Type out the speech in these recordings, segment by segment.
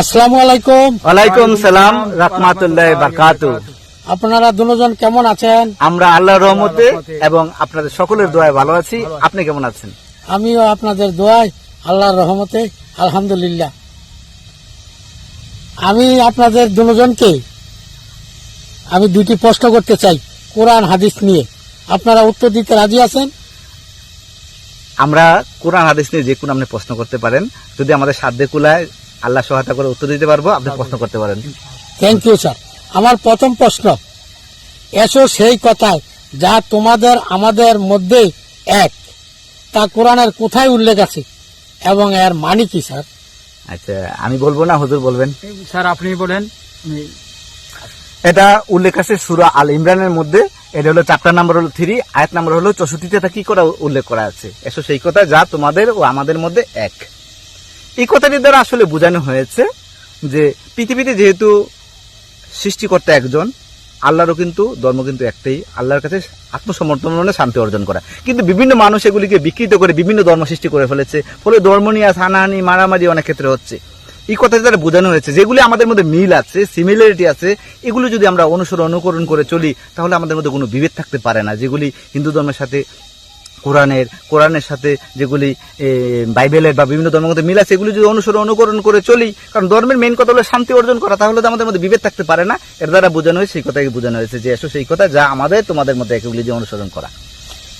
আসসালামু আলাইকুম। ওয়ালাইকুম সালাম রাহমাতুল্লাহ বারকাতু। আপনারা দুজন কেমন আছেন? আমরা আল্লাহর রহমতে এবং আপনাদের সকলের দোয়ায় ভালো আছি। আপনি কেমন আছেন? আমিও আপনাদের দোয়ায় আল্লাহর রহমতে আলহামদুলিল্লাহ। আমি আপনাদের দুজনকে আমি দুটি প্রশ্ন করতে চাই কোরআন হাদিস নিয়ে। আপনারা উত্তর দিতে রাজি আছেন? আমরা কোরআন হাদিস নিয়ে যে কোনো আপনি প্রশ্ন করতে পারেন। যদি আমাদের সাধ্যে কুলায় আল্লাহ সহায়তা করে উত্তর দিতে পারব আপনি প্রশ্ন করতে পারেন। থ্যাংক ইউ স্যার আমার প্রথম প্রশ্ন। এসো সেই কথায় যা তোমাদের আমাদের মধ্যে এক। তা কোরআনের কোথায় উল্লেখ আছে? এবং এর মানে কি স্যার আচ্ছা আমি বলব না হুজুর বলবেন। স্যার আপনি বলেন। এটা উল্লেখ আছে সুরা আল ইমরানের মধ্যে। এটা হলো চ্যাপ্টার নাম্বার হলো থ্রি আয়াত নাম্বার হলো চৌষট্টিতে তা কি করা উল্লেখ করা আছে? এসো সেই কথা যা তোমাদের ও আমাদের মধ্যে এক। এই কথাটি দ্বারা আসলে বোঝানো হয়েছে যে পৃথিবীতে যেহেতু সৃষ্টিকর্তা একজন, আল্লাহরও কিন্তু, ধর্ম কিন্তু একটাই, আল্লাহর কাছে আত্মসমর্পণ শান্তি অর্জন করা। কিন্তু বিভিন্ন মানুষ এগুলিকে বিকৃত করে বিভিন্ন ধর্ম সৃষ্টি করে ফেলেছে। ফলে ধর্ম নিয়ে হানাহানি, মারামারি অনেক ক্ষেত্রে হচ্ছে। এই কথা দ্বারা বোঝানো হয়েছে। যেগুলি আমাদের মধ্যে মিল আছে সিমিলারিটি আছে, এগুলো যদি আমরা অনুসরণ, অনুকরণ করে চলি, তাহলে আমাদের মধ্যে কোনো বিভেদ থাকতে পারে না। যেগুলি হিন্দু ধর্মের সাথে কোরআনের কোরআনের সাথে যেগুলি বাইবেলের বা বিভিন্ন ধর্মের মধ্যে মিল আছে এগুলি যদি অনুসরণ অনুকরণ করে চলি কারণ ধর্মের মেন কথা হলো শান্তি অর্জন করা তাহলে তো আমাদের মধ্যে বিভেদ থাকতে পারে না। এর দ্বারা বোঝানো হয়েছে সেই কথাকে বোঝানো হয়েছে যে এসো সেই কথা যা আমাদের তোমাদের মধ্যে এগুলি যে অনুসরণ করা।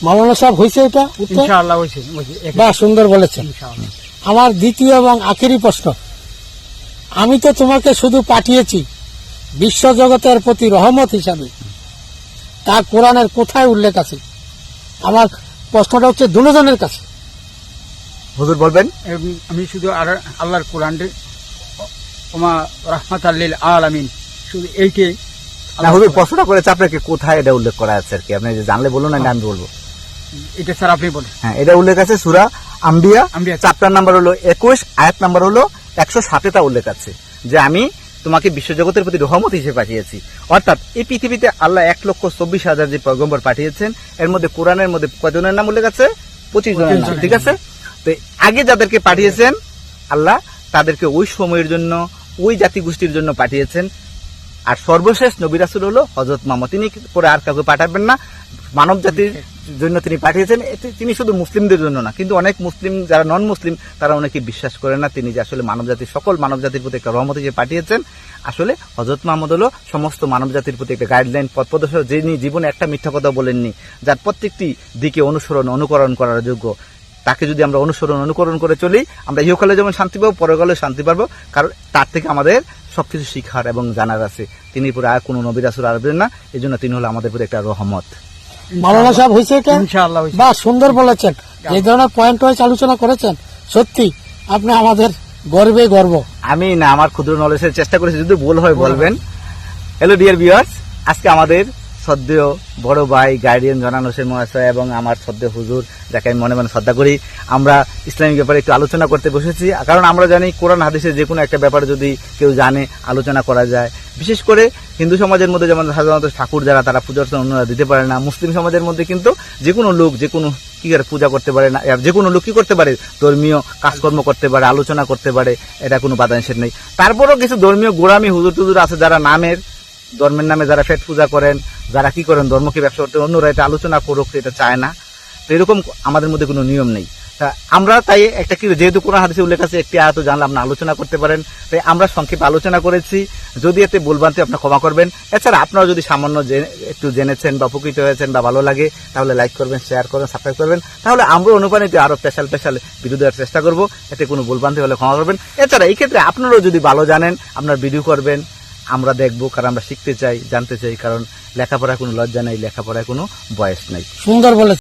মাওলানা সাহেব হয়েছে এটা ইনশাআল্লাহ হয়েছে হয়েছে। বা সুন্দর বলেছেন। আমার দ্বিতীয় এবং আখেরি প্রশ্ন। আমি তো তোমাকে শুধু পাঠিয়েছি বিশ্বজগতের প্রতি রহমত হিসাবে। তা কোরআনের কোথায় উল্লেখ আছে? আমার প্রশ্নটা হচ্ছে দুজনের কাছে। হুজুর বলবেন? আমি শুধু আর আল্লাহর কোরআন ওমা রহমত আল্লিল আলামিন। শুধু এইটাই না হুজুর প্রশ্নটা করেছে আপনাকে কোথায় এটা উল্লেখ করা আছে আর কি? আপনি যে জানলে বলুন না আমি বলব। এটা স্যার আপনি বলেন। হ্যাঁ এটা উল্লেখ আছে সুরা আম্বিয়া। আম্বিয়া। চ্যাপ্টার নাম্বার হলো একুশ আয়াত নাম্বার হলো একশো সাতে তা উল্লেখ আছে। যে আমি তোমাকে বিশ্বজগতের প্রতি রহমত হিসেবে পাঠিয়েছি। অর্থাৎ এই পৃথিবীতে আল্লাহ এক লক্ষ চব্বিশ হাজার যে পয়গম্বর পাঠিয়েছেন, এর মধ্যে কোরআনের মধ্যে কয়জনের নাম উল্লেখ আছে? পঁচিশ জনের নাম, ঠিক আছে? তো আগে যাদেরকে পাঠিয়েছেন, আল্লাহ তাদেরকে ওই সময়ের জন্য, ওই জাতি গোষ্ঠীর জন্য পাঠিয়েছেন। আর সর্বশেষ নবিরাসুল হলো হজরত মামা তিনি পরে আর কাউকে পাঠাবেন না। মানব জাতির জন্য তিনি পাঠিয়েছেন। তিনি শুধু মুসলিমদের জন্য না, কিন্তু অনেক মুসলিম, যারা নন মুসলিম তারা অনেকে বিশ্বাস করে না। তিনি যে আসলে মানব জাতির সকল মানব জাতির প্রতি একটা রহমত হিসেবে পাঠিয়েছেন। আসলে হজরত মাহমুদ হলো সমস্ত মানব জাতির প্রতি একটা গাইডলাইন পথ প্রদর্শক যিনি জীবনে একটা মিথ্যা কথা বলেননি, যার প্রত্যেকটি দিকে অনুসরণ, অনুকরণ করার যোগ্য। তাকে যদি আমরা অনুসরণ, অনুকরণ করে চলি, আমরা ইহকালে যেমন শান্তি পাবো পরকালে শান্তি পাবো, কারণ তার থেকে আমাদের সবকিছু শিখার এবং জানার আছে। তিনি পুরো আর কোনো নবীর আসুর না এই জন্য তিনি হলো আমাদের প্রতি একটা রহমত। মাওলানা সাহেব হয়েছে ইনশাআল্লাহ বা সুন্দর বলেছেন। এই ধরনের পয়েন্ট ওয়াইজ আলোচনা করেছেন সত্যি আপনি আমাদের গর্বে গর্ব। আমি না আমার ক্ষুদ্র নলেজের চেষ্টা করেছি যদি ভুল হয় বলবেন। হ্যালো ডিয়ার ভিউয়ার্স আজকে আমাদের সদ্য বড় ভাই গার্ডিয়ান জনান হোসেন মহাশয় এবং আমার সদ্য হুজুর যাকে আমি মনে মনে শ্রদ্ধা করি আমরা ইসলামিক ব্যাপারে একটু আলোচনা করতে বসেছি। কারণ আমরা জানি কোরআন হাদিসের যে কোনো একটা ব্যাপারে যদি কেউ জানে আলোচনা করা যায়। বিশেষ করে হিন্দু সমাজের মধ্যে যেমন সাধারণত ঠাকুর যারা, তারা পূজার অন্যরা দিতে পারে না। মুসলিম সমাজের মধ্যে কিন্তু যে কোনো লোক, যে কোনো কি করে পূজা করতে পারে না যে কোনো লোক কি করতে পারে। ধর্মীয় কাজকর্ম করতে পারে, আলোচনা করতে পারে, এটা কোনো বাধা নিষেধ নেই। তারপরেও কিছু ধর্মীয় গোড়ামি হুজুর টুজুর আছে যারা নামের, ধর্মের নামে যারা ফেট পূজা করেন, যারা কি করেন, ধর্মকে ব্যবসা করতে, অন্যরা এটা আলোচনা করুক, এটা চায় না। তো এরকম আমাদের মধ্যে কোনো নিয়ম নেই। আমরা তাই একটা কি যেহেতু কোরআন হাদিসে উল্লেখ আছে, একটি আয়াত জানলে আপনি আলোচনা করতে পারেন। তাই আমরা সংক্ষেপে আলোচনা করেছি। যদি এতে ভুলভ্রান্তি আপনি ক্ষমা করবেন। এছাড়া আপনারা যদি সামান্য একটু জেনেছেন বা উপকৃত হয়েছেন বা ভালো লাগে, তাহলে লাইক করবেন শেয়ার করবেন সাবস্ক্রাইব করবেন। তাহলে আমরা অনুপ্রাণিত আরও স্পেশাল স্পেশাল ভিডিও দেওয়ার চেষ্টা করব। এতে কোনো ভুলভ্রান্তি হলে ক্ষমা করবেন। এছাড়া এই ক্ষেত্রে আপনারাও যদি ভালো জানেন, আপনার ভিডিও করবেন, আমরা দেখব, কারণ আমরা শিখতে চাই, জানতে চাই, কারণ লেখাপড়ায় কোনো লজ্জা নেই, লেখাপড়ায় কোনো বয়স নেই। সুন্দর বলেছেন।